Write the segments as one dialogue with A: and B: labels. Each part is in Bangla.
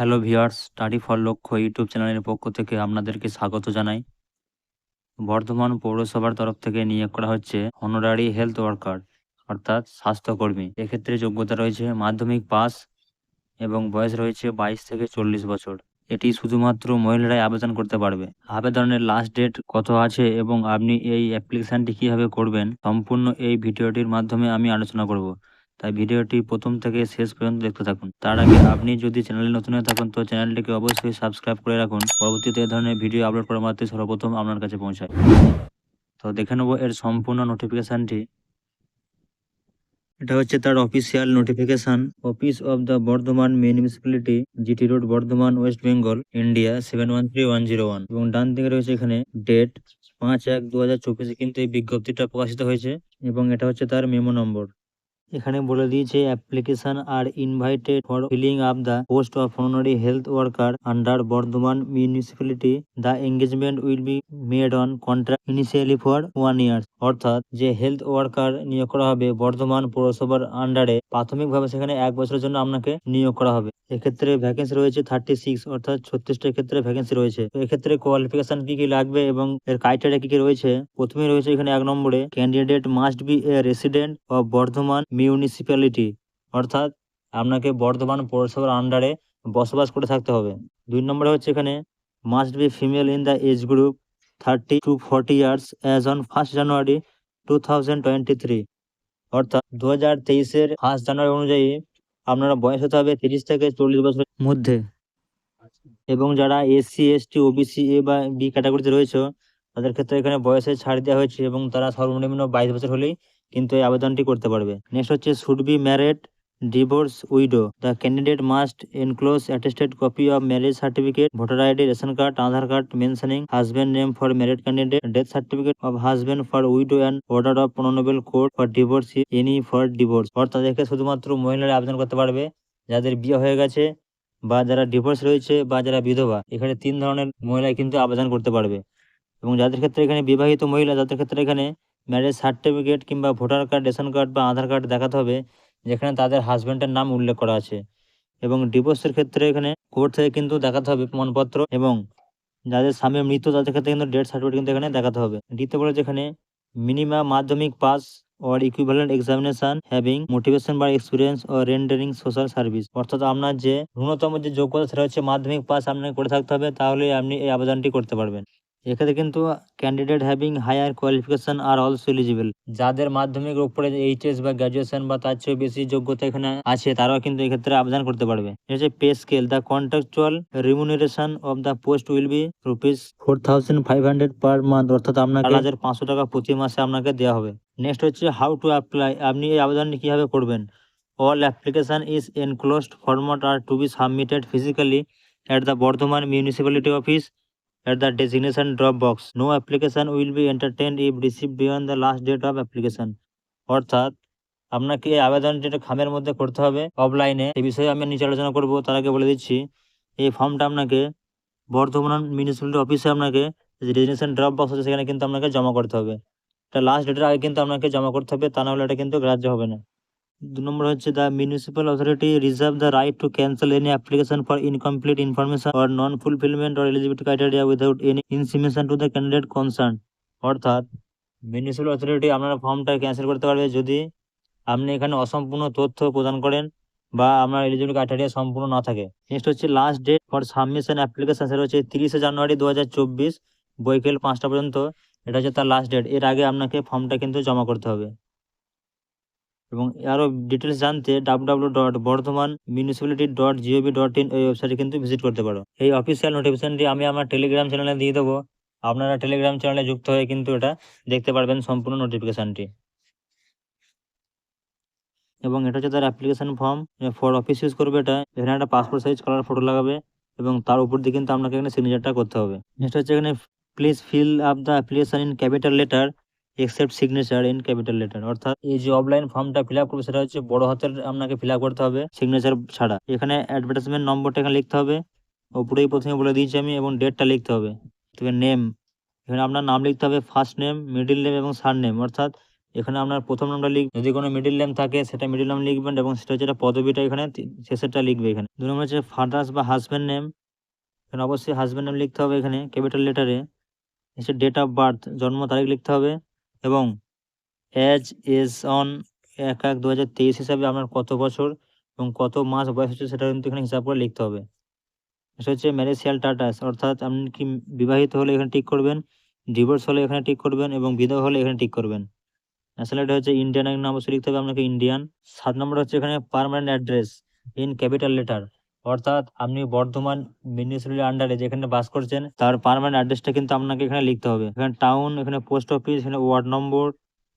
A: Hello viewers study for Lakshya YouTube চ্যানেলের পক্ষ থেকে আপনাদেরকে স্বাগত জানাই। বর্ধমান পৌরসভার তরফ থেকে নিয়োগ করা হচ্ছে অনারারি হেলথ ওয়ার্কার অর্থাৎ স্বাস্থ্যকর্মী। এক্ষেত্রে যোগ্যতা রয়েছে মাধ্যমিক পাস এবং বয়স রয়েছে বাইশ থেকে চল্লিশ বছর। এটি শুধুমাত্র মহিলারাই আবেদন করতে পারবে। আবেদনের লাস্ট ডেট কত আছে এবং আপনি এই অ্যাপ্লিকেশানটি কীভাবে করবেন, সম্পূর্ণ এই ভিডিওটির মাধ্যমে আমি আলোচনা করব। তাই ভিডিওটি প্রথম থেকে শেষ পর্যন্ত দেখতে থাকুন। তার আগে আপনি যদি চ্যানেলে নতুন হয়ে থাকুন, তো চ্যানেলটিকে অবশ্যই সাবস্ক্রাইব করে রাখুন। পরবর্তীতে এ ধরনের ভিডিও আপলোড করা মাত্রই সর্বপ্রথম আপনার কাছে পৌঁছায়। তো দেখে নেব এর সম্পূর্ণ নোটিফিকেশানটি এটা হচ্ছে তার official notification office of the Bardhaman municipality GT road Bardhaman West Bengal India seven one three one zero one এবং ডান দিকে রয়েছে এখানে ডেট পাঁচ এক দু হাজার চব্বিশে কিন্তু এই বিজ্ঞপ্তিটা প্রকাশিত হয়েছে। এবং এটা হচ্ছে তার মেমো নম্বর এখানে বলে দিয়েছে application are invited for filling up the post of honorary health worker under Bardhaman municipality the engagement will be made on contract initially for one year অর্থাৎ যে হেলথ ওয়ার্কার নিয়োগ করা হবে বর্ধমান পৌরসভার আন্ডারে প্রাথমিকভাবে সেখানে এক বছরের জন্য আপনাকে নিয়োগ করা হবে। এক্ষেত্রে ভ্যাকেন্সি রয়েছে থার্টি সিক্স অর্থাৎ ছত্রিশটা ক্ষেত্রে ভ্যাকেন্সি রয়েছে। তো এক্ষেত্রে কোয়ালিফিকেশন কি কি লাগবে এবং এর ক্রাইটেরিয়া কি কি রয়েছে? প্রথমে রয়েছে এখানে এক নম্বরে candidate must be a resident of Bardhaman municipality অর্থাৎ আপনাকে বর্ধমান পৌরসভার আন্ডারে বসবাস করে থাকতে হবে। দুই নম্বরে হচ্ছে এখানে must be female in the age group thirty two forty years as on first January two thousand twenty three অর্থাৎ দু হাজার তেইশের ফার্স্ট জানুয়ারি অনুযায়ী আপনারা বয়স হতে হবে তিরিশ থেকে চল্লিশ বছরের মধ্যে। এবং যারা এসসি এসটি ওবিসি এ বা বি ক্যাটাগরিতে রয়েছে, তাদের ক্ষেত্রে এখানে বয়সে ছাড় দেওয়া হয়েছে এবং তারা সর্বনিম্ন বাইশ বছর হলেই কিন্তু এই আবেদনটি করতে পারবে। নেক্সট হচ্ছে should be married divorce widow the candidate must enclose attested copy of marriage certificate voter ID ration card Aadhaar card mentioning husband name for married candidate death certificate of husband for widow and order of honourable court for divorce any for divorce অর্থাৎ একে শুধুমাত্র মহিলারা আবেদন করতে পারবে, যাদের বিয়ে হয়ে গেছে বা যারা ডিভোর্স রয়েছে বা যারা বিধবা। এখানে তিন ধরনের মহিলাই কিন্তু আবেদন করতে পারবে। এবং যাদের ক্ষেত্রে এখানে বিবাহিত মহিলা, যাদের ক্ষেত্রে এখানে ম্যারেজ সার্টিফিকেট কিংবা ভোটার কার্ড রেশন কার্ড বা আধার কার্ড দেখাতে হবে, যেখানে তাদের হাজব্যান্ডের নাম উল্লেখ করা আছে। এবং ডিভোর্সের ক্ষেত্রে এখানে কোর্ট থেকে কিন্তু দেখাতে হবে প্রমাণপত্র এবং যাদের স্বামী মৃত তাদের ক্ষেত্রে কিন্তু ডেথ সার্টিফিকেট কিন্তু এখানে দেখাতে হবে। দ্বিতীয় বলে যেখানে minimum Madhyamik pass or equivalent examination having motivation বা এক্সপিরিয়েন্স ও রেন্ডারিং সোশ্যাল সার্ভিস অর্থাৎ আপনার যে ন্যূনতম যে যোগ্যতা, সেটা হচ্ছে মাধ্যমিক পাস আপনাকে করে থাকতে হবে তাহলে আপনি এই আবেদনটি করতে পারবেন। এক্ষেত্রে কিন্তু candidate having higher qualification are also eligible যাদের মাধ্যমিক উপরে এইচএস বা গ্র্যাজুয়েশন বা তার চেয়ে বেশি যোগ্যতা এখানে আছে তারাও কিন্তু এক্ষেত্রে আবেদন করতে পারবে। হচ্ছে pay scale the contractual remuneration of the post will be rupees four thousand five hundred per month অর্থাৎ আপনাকে হাজার পাঁচশো টাকা প্রতি মাসে আপনাকে দেওয়া হবে। নেক্সট হচ্ছে হাউ টু অ্যাপ্লাই আপনি এই আবেদনটি কীভাবে করবেন? All application is enclosed format are to be submitted physically at the Bardhaman municipality Office at the designation drop box. No application will be entertained if received beyond the last date of application. অর্থাৎ, আপনাকে এই আবেদনটি একটা খামের মধ্যে করতে হবে অফলাইনে এই বিষয়ে আমি নিচে আলোচনা করব, তার আগে বলে দিচ্ছি, এই ফর্মটা আপনাকে বর্ধমান মিউনিসিপ্যালিটি অফিসে আপনাকে যে রেজিস্ট্রেশন ড্রপ বক্স আছে, সেখানে কিন্তু আপনাকে জমা করতে হবে এটা লাস্ট ডেটের আগে কিন্তু আপনাকে জমা করতে হবে, তা না হলে এটা কিন্তু গ্রাহ্য হবে না দু নম্বর হচ্ছে the municipal authority reserve the right to cancel any application for incomplete information or non fulfilment or eligibility criteria without any intimation to the candidate concern অর্থাৎ মিউনিসিপ্যাল অথরিটি আপনার ফর্মটা ক্যান্সেল করতে পারবে যদি আপনি এখানে অসম্পূর্ণ তথ্য প্রদান করেন বা আপনার এলিজিবিলিটি ক্রাইটেরিয়া সম্পূর্ণ না থাকে। নেক্সট হচ্ছে last date for submission application সেটা হচ্ছে তিরিশে জানুয়ারি দু হাজার চব্বিশ বৈকাল পাঁচটা পর্যন্ত। এটা হচ্ছে তার লাস্ট ডেট এর আগে আপনাকে ফর্মটা কিন্তু জমা করতে হবে। এবং আরও ডিটেলস জানতে W dot Bardhaman municipality dot G O V dot in এই ওয়েবসাইটে কিন্তু ভিজিট করতে পারো। এই অফিসিয়াল নোটিফিকেশনটি আমি আমার টেলিগ্রাম চ্যানেলে দিয়ে দেবো। আপনারা টেলিগ্রাম চ্যানেলে যুক্ত হয়ে কিন্তু এটা দেখতে পারবেন সম্পূর্ণ নোটিফিকেশনটি এবং এটা হচ্ছে তার application form for office use করবে এটা। এখানে একটা পাসপোর্ট সাইজ কালার ফটো লাগাবে এবং তার উপর দিয়ে কিন্তু আপনাকে এখানে সিগনেচারটা করতে হবে। নেক্সট হচ্ছে এখানে please fill up the application in capital letter except signature in capital letter অর্থাৎ এই যে অফলাইন ফর্মটা ফিল আপ করবে সেটা হচ্ছে বড় হাতের আপনাকে ফিল আপ করতে হবে সিগনেচার ছাড়া। এখানে অ্যাডভার্টাইজমেন্ট নম্বরটা এখানে লিখতে হবে। ওপরেই প্রথমে বলে দিয়েছি আমি এবং ডেটটা লিখতে হবে। তবে নেম এখানে আপনার নাম লিখতে হবে ফার্স্ট নেম মিডিল নেম এবং সার নেম অর্থাৎ এখানে আপনার প্রথম নামটা লিখ, যদি কোনো মিডিল নেম থাকে, সেটা মিডিল নাম লিখবেন এবং সেটা হচ্ছে পদবিটা এখানে শেষেরটা লিখবে এখানে। দু নম্বর হচ্ছে ফাদার্স বা হাজব্যান্ড নেম এখানে অবশ্যই হাজব্যান্ড নেম লিখতে হবে এখানে ক্যাপিটাল লেটারে হচ্ছে ডেট অফ বার্থ জন্ম তারিখ লিখতে হবে। এবং এজ ইজ অন এক এক দু হাজার তেইশ হিসাবে আপনার কত বছর এবং কত মাস বয়স হচ্ছে সেটা কিন্তু এখানে হিসাব করে লিখতে হবে। এটা হচ্ছে ম্যারেজিয়াল টাটাস অর্থাৎ আপনি কি বিবাহিত হলে এখানে টিক করবেন ডিভোর্স হলে এখানে টিক করবেন এবং বিধবা হলে এখানে টিক করবেন। এটা হচ্ছে ইন্ডিয়ান এক নাম লিখতে হবে আপনাকে ইন্ডিয়ান সাত নম্বর হচ্ছে এখানে permanent address in capital letter অর্থাৎ আপনি বর্ধমান মিউনিসিপ্যালিটির আন্ডারে যেখানে বাস করছেন, তার পার্মানেন্ট অ্যাড্রেসটা কিন্তু আপনাকে এখানে লিখতে হবে। এখানে টাউন এখানে পোস্ট অফিস এখানে ওয়ার্ড নম্বর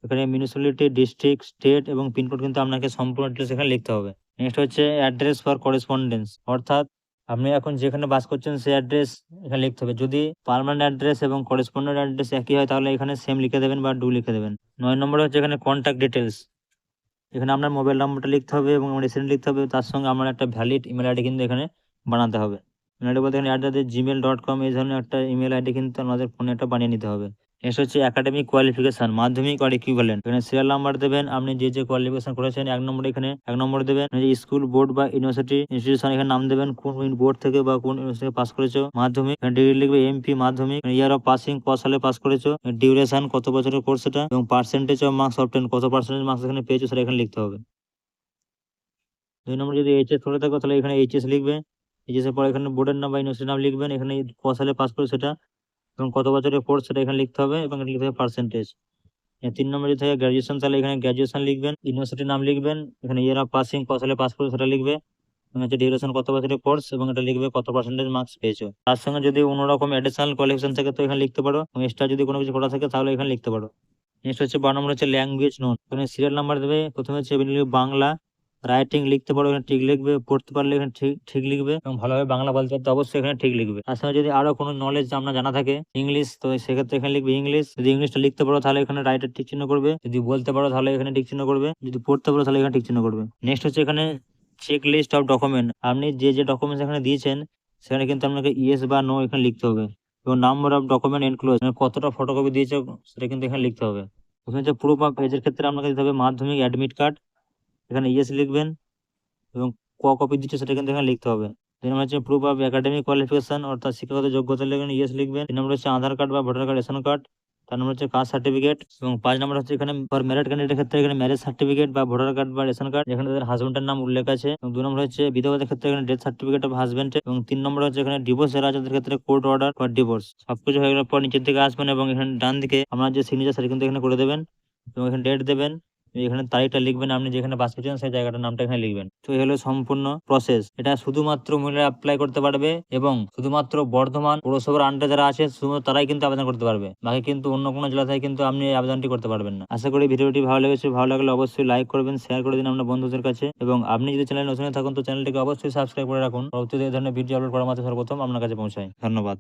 A: এখানে মিউনিসিপ্যালিটি ডিস্ট্রিক্ট স্টেট এবং পিনকোড কিন্তু আপনাকে সম্পূর্ণ ডিটেলস এখানে লিখতে হবে। নেক্সট হচ্ছে অ্যাড্রেস ফর করেসপন্ডেন্স অর্থাৎ আপনি এখন যেখানে বাস করছেন, সেই অ্যাড্রেস এখানে লিখতে হবে। যদি পার্মানেন্ট অ্যাড্রেস এবং করেসপন্ডেন্ট অ্যাড্রেস একই হয়, তাহলে এখানে সেম লিখে দেবেন বা ডু লিখে দেবেন। নয় নম্বর হচ্ছে এখানে কন্ট্যাক্ট ডিটেলস এখানে আপনার মোবাইল নাম্বারটা লিখতে হবে এবং রেসিডেন্ট লিখতে হবে। তার সঙ্গে আমার একটা ভ্যালিড ইমেল আইডি কিন্তু এখানে বানাতে হবে। ইমেল আইডি বলতে এখানে at the Gmail dot com এই ধরনের একটা ইমেল আইডি কিন্তু আমাদের ফোনে একটা বানিয়ে নিতে হবে। নেক্সট হচ্ছে একাডেমিক কোয়ালিফিকেশন মাধ্যমিক আর ইকুইভ্যালেন্ট এখানে সিরিয়াল নাম্বার দেবেন, আপনি যে যে কোয়ালিফিকেশন করেছেন, এক নম্বর এখানে এক নম্বর দেবেন। স্কুল বোর্ড বা ইউনিভার্সিটি ইনস্টিটিউশন এখানে নাম দেবেন, কোন বোর্ড থেকে বা কোন ইউনিভার্সিটি পাস করেছ। মাধ্যমিক ডিগ্রি লিখবে এমপি মাধ্যমিক। ইয়ার অফ পাসিং ক সালে পাস করেছ। ডিউরেশন কত বছরের কোর্স সেটা এবং পার্সেন্টেজ অফ মার্কস অফ কত পার্সেন্টেজ মার্কস এখানে পেয়েছ সেটা এখানে লিখতে হবে। দুই নম্বর যদি এইচএস করে থাকো, তাহলে এখানে এইচএস লিখবে। এইচএস এর পর এখানে বোর্ডের নাম বা ইউনিভার্সিটির নাম লিখবেন। এখানে ক সালে পাস করে সেটা এবং কত বছরের কোর্স সেটা এখানে লিখতে হবে এবং লিখতে হবে পার্সেন্টেজ তিন নম্বর থাকে গ্র্যাজুয়েশন তাহলে এখানে গ্র্যাজুয়েশন লিখবেন ইউনিভার্সিটির নাম লিখবেন, এখানে ইয়ার অফ পাসিং ক সালে পাস করে সেটা লিখবে, এবং হচ্ছে ডিউরেশন কত বছরের কোর্স এবং এটা লিখবে কত পার্সেন্টেজ মার্কস পেয়েছ। তার সঙ্গে যদি অন্যরকম অ্যাডিশনাল কোয়ালিফিকেশন থাকে তো এখানে লিখতে পারো, এবং এক্সট্রা যদি কোনো কিছু করা থাকে তাহলে এখানে লিখতে পারো। নেক্সট হচ্ছে বারো নম্বর হচ্ছে ল্যাঙ্গুয়েজ নোট এখানে সিরিয়াল নাম্বার দেবে, প্রথমে হচ্ছে বাংলা রাইটিং লিখতে পারো, এখানে ঠিক লিখবে, পড়তে পারলে এখানে ঠিক ঠিক লিখবে এবং ভালোভাবে বাংলা বলতে পারতে অবশ্যই এখানে ঠিক লিখবে। সঙ্গে যদি আরও কোনো নলেজ আপনার জানা থাকে ইংলিশ তো সেক্ষেত্রে এখানে লিখবে ইংলিশ যদি ইংলিশটা লিখতে পারো, তাহলে এখানে রাইটার ঠিক চিহ্ন করবে। যদি বলতে পারো, তাহলে এখানে ঠিক চিহ্ন করবে। যদি পড়তে পারো, তাহলে এখানে ঠিক চিহ্ন করবে। নেক্সট হচ্ছে এখানে চেক লিস্ট অফ ডকুমেন্ট আপনি যে যে ডকুমেন্টস এখানে দিয়েছেন, সেখানে কিন্তু আপনাকে ইয়েস বা নো এখানে লিখতে হবে। এবং নাম্বার অফ ডকুমেন্ট এনক্লোজ কতটা ফটোকপি দিয়েছে, সেটা কিন্তু এখানে লিখতে হবে। ওখানে হচ্ছে প্রুফ অফ এজের ক্ষেত্রে আপনাকে দিতে হবে মাধ্যমিক অ্যাডমিট কার্ড এখানে ইয়েস লিখবেন এবং ক কপি দিচ্ছে সেটা কিন্তু এখানে লিখতে হবে। তিন নম্বর হচ্ছে প্রুফ অফ একাডেমিক কোয়ালিফিকেশন অর্থাৎ শিক্ষাগত যোগ্যতা লিখবেন ইয়েস লিখবেন। তিন নম্বর হচ্ছে আধার কার্ড বা ভোটার কার্ড রেশন কার্ড তার নম্বর হচ্ছে কাস্ট সার্টিফিকেট এবং পাঁচ নম্বর হচ্ছে এখানে ফর ম্যারিড ক্যান্ডিডেটের ক্ষেত্রে এখানে ম্যারেজ সার্টিফিকেট বা ভোটার কার্ড বা রেশন কার্ড যেখানে তাদের হাজবেন্ডের নাম উল্লেখ আছে। এবং দু নম্বর হচ্ছে বিধবাদের ক্ষেত্রে এখানে ডেথ সার্টিফিকেট অফ হাজবেন্ড এবং তিন নম্বর হচ্ছে এখানে ডিভোর্স যারা আছে তাদের ক্ষেত্রে কোর্ট অর্ডার ফর ডিভোর্স সবকিছু হয়ে গেলে পর নিচের দিকে আসবেন এবং এখানে ডান দিকে আপনার যে সিগনেচার সেটা কিন্তু এখানে করে দেবেন এবং এখানে ডেট দেবেন। এখানে তারিখটা লিখবেন, আপনি যেখানে বাস করছেন সেই জায়গাটার নামটা এখানে লিখবেন। তো এই হলো সম্পূর্ণ প্রসেস এটা শুধুমাত্র মহিলারা অ্যাপ্লাই করতে পারবে এবং শুধুমাত্র বর্ধমান পৌরসভার আন্ডারে যারা আছে, শুধুমাত্র তারাই কিন্তু আবেদন করতে পারবে। বাকি কিন্তু অন্য কোনো জেলা থেকে কিন্তু আপনি আবেদনটি করতে পারবেন না। আশা করি ভিডিওটি ভালো লেগেছে। ভালো লাগলে অবশ্যই লাইক করবেন শেয়ার করে দিন আপনার বন্ধুদের কাছে এবং আপনি যদি চ্যানেল নতুন থাকুন, তো চ্যানেলটিকে অবশ্যই সাবস্ক্রাইব করে রাখুন। পরবর্তীতে এই ধরনের ভিডিও আপলোড করার মাত্র সর্বপ্রথম আপনার কাছে পৌঁছায় ধন্যবাদ।